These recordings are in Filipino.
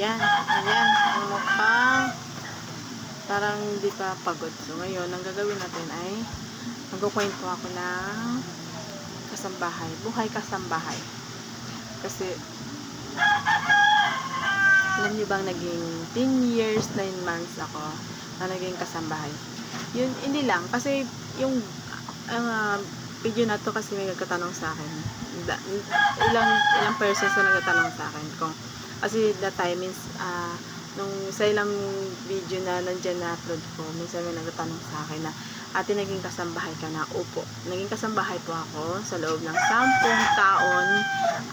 Yan, ayan, ang mukhang parang di pa pagod. So ngayon, ang gagawin natin ay magkukwento ako ng kasambahay. Buhay kasambahay. Kasi alam niyo bang naging 10 years, 9 months ako na naging kasambahay. Yun, hindi lang. Kasi yung ah, video na to kasi may nagkatanong sa akin. Ilang ilang persons na nagtatanong sa akin kung kasi that time means ah, nung sa ilang video na nandyan na upload ko, minsan may nagtatanong sa akin na ate naging kasambahay ka na. Opo, naging kasambahay po ako sa loob ng 10 taon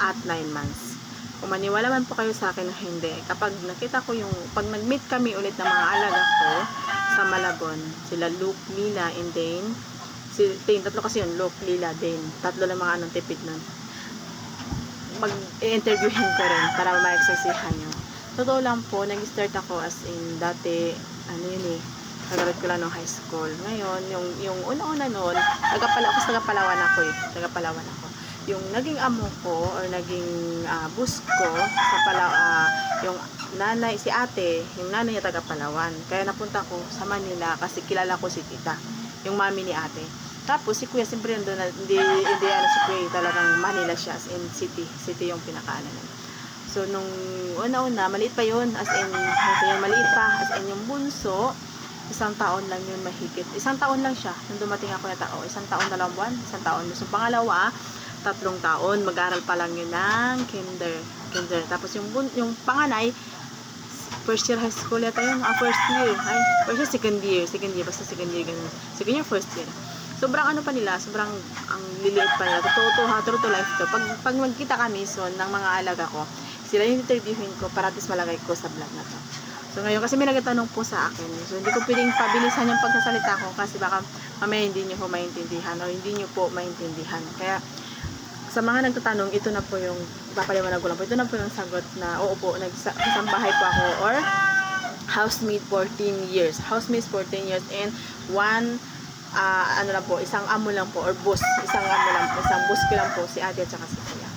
at 9 months. Kung maniwala man po kayo sa akin o hindi, kapag nakita ko yung, pag nag-meet kami ulit ng mga alaga ko sa Malabon, sila Luke, Lila, and Dane, si Dane, tatlo kasi yun, Luke, Lila, Dane, tatlo lang mga anong tipid nun. Mag-interviewin ko rin para ma-exercisehan nyo. Totoo lang po, nag-start ako as in dati, ano yun eh, Kagarot ko lang nung high school. Ngayon, yung, yung una-una noon, tagapala, kasi tagapalawan ako eh. Tagapalawan ako. Yung naging amo ko or naging ah, bus ko sa pala, ah, yung nanay, si ate, yung nanay niya taga-palawan. Kaya napunta ko sa Manila kasi kilala ko si tita, yung mami ni ate. Tapos si kuya, nandun na, hindi, hindi ano si kuya, talagang Manila siya, as in city. City yung pinakaano nun. So, nung una-una, maliit pa yun, as in, yung maliit pa, as in yung bunso, isang taon lang yun mahigit. Isang taon lang siya nung dumating ako na tao. Isang taon, dalawang buwan, isang taon. So, pangalawa, tatlong taon. Mag-aral pa lang yun ng kinder. kinder. Tapos yung, bun- yung panganay, first year high school yata yun. Ah, first year. Ay, first year, second year. Second year, basta second year, ganun. Second year, first year. Sobrang ano pa nila, sobrang ang liliit pa nila. Totoo to, ha, true to life to. Pag, pag magkita kami, so, ng mga alaga ko, sila yung interviewin ko para at malagay ko sa vlog na to. So ngayon, kasi may nagtatanong po sa akin. So hindi ko pwedeng pabilisan yung pagsasalita ko kasi baka mamaya hindi nyo po maintindihan o hindi nyo po maintindihan. Kaya sa mga nagtatanong, ito na po yung, papaliwanag ko lang po, ito na po yung sagot na, oo po, nagkasambahay po ako or housemaid 14 years. Housemaid 14 years and one, ah, ano lang po, isang amo lang po or boss, isang amo lang po, isang ko lang po, si ate at saka si kuya.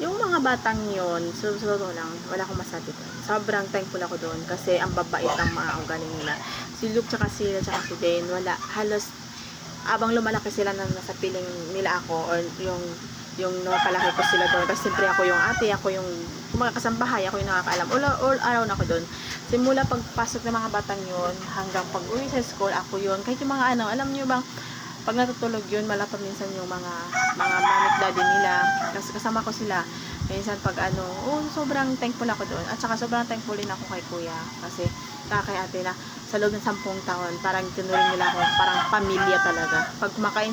Yung mga batang yon, so, so, lang, wala akong masabi doon. Sobrang thankful ako doon kasi ang babait ng mga ugali nila. Si Luke tsaka si, tsaka si Dane, wala, halos, abang lumalaki sila na nasa piling nila ako or yung yung napalaki ko sila doon kasi siyempre ako yung ate, ako yung mga kasambahay, ako yung nakakaalam. All, all around ako doon. Simula pagpasok ng mga batang yon hanggang pag uwi sa school, ako yun. Kahit yung mga ano, alam niyo bang, pag natutulog yun, malapad minsan yung mga mga mamit daddy nila. Kasi kasama ko sila. Minsan pag ano, oh, sobrang thankful ako doon. At saka sobrang thankful din ako kay kuya. Kasi saka kay ate na sa loob ng sampung taon, parang tinuring nila ako parang pamilya talaga. Pag kumakain